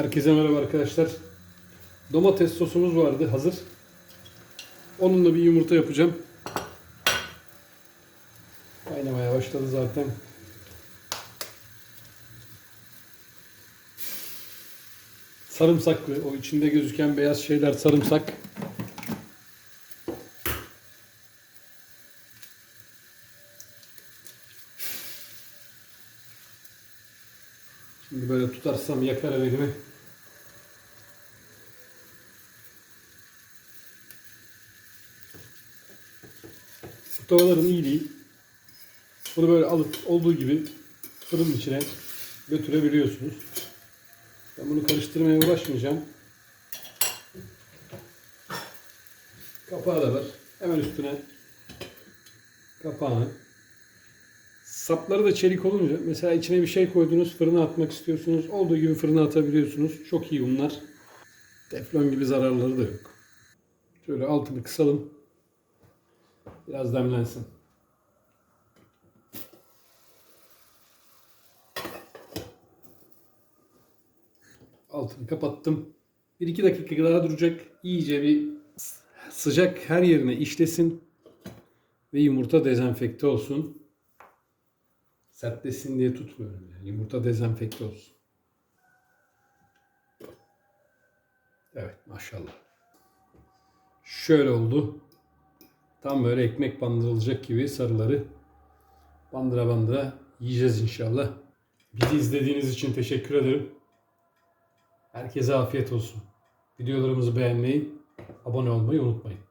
Herkese merhaba arkadaşlar. Domates sosumuz vardı hazır. Onunla bir yumurta yapacağım. Kaynamaya başladı zaten. Sarımsaklı. O içinde gözüken beyaz şeyler sarımsak. Şimdi böyle tutarsam yakar elimi. Bu Tavaların iyiliği. Bunu böyle alıp olduğu gibi fırının içine götürebiliyorsunuz. Ben bunu karıştırmaya uğraşmayacağım. Kapağı da var. Hemen üstüne kapağını. Sapları da çelik olunca mesela içine bir şey koydunuz fırına atmak istiyorsunuz. Olduğu gibi fırına atabiliyorsunuz. Çok iyi bunlar. Teflon gibi zararları da yok. Şöyle altını kısalım. Biraz demlensin. Altını kapattım. 1-2 dakika daha duracak. İyice bir sıcak her yerine işlesin. Ve yumurta dezenfekte olsun. Sertleşsin diye tutmuyorum. Yani. Yumurta dezenfekte olsun. Evet maşallah. Şöyle oldu. Tam böyle ekmek bandırılacak gibi sarıları bandıra bandıra yiyeceğiz inşallah. Bizi izlediğiniz için teşekkür ederim. Herkese afiyet olsun. Videolarımızı beğenmeyi, abone olmayı unutmayın.